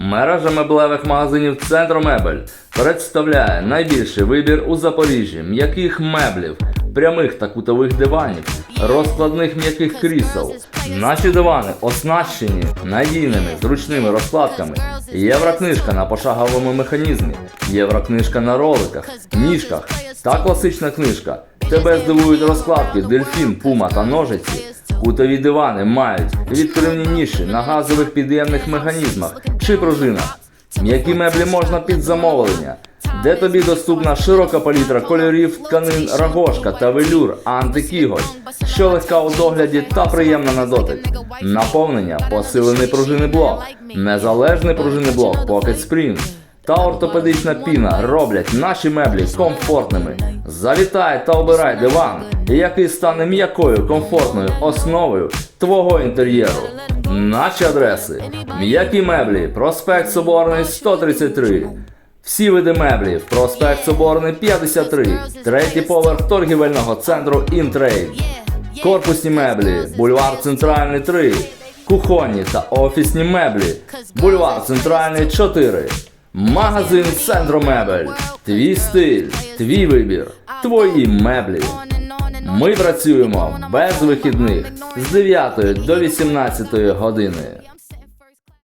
Мережа меблевих магазинів Центромебель представляє найбільший вибір у Запоріжжі м'яких меблів, прямих та кутових диванів, розкладних м'яких крісел. Наші дивани оснащені надійними зручними розкладками. Єврокнижка на пошаговому механізмі, єврокнижка на роликах, ніжках та класична книжка. Тебе здивують розкладки, дельфін, пума та ножиці. Кутові дивани мають відкривні ніші на газових під'ємних механізмах чи пружинах. М'які меблі можна під замовлення, де тобі доступна широка палітра кольорів, тканин, рагошка та велюр, антикіготь, що легка у догляді та приємна на дотик. Наповнення, посилений пружинний блок, незалежний пружинний блок Pocket Springs та ортопедична піна роблять наші меблі комфортними. Залітай та обирай диван, який стане м'якою комфортною основою твого інтер'єру. Наші адреси: м'які меблі, проспект Соборний 133. Всі види меблів, проспект Соборний 53, третій поверх торгівельного центру Інтрейд. Корпусні меблі, бульвар Центральний 3, кухонні та офісні меблі, бульвар Центральний 4, магазин Центромебель. Твій стиль, твій вибір, твої меблі. Ми працюємо без вихідних з 9 до 18 години.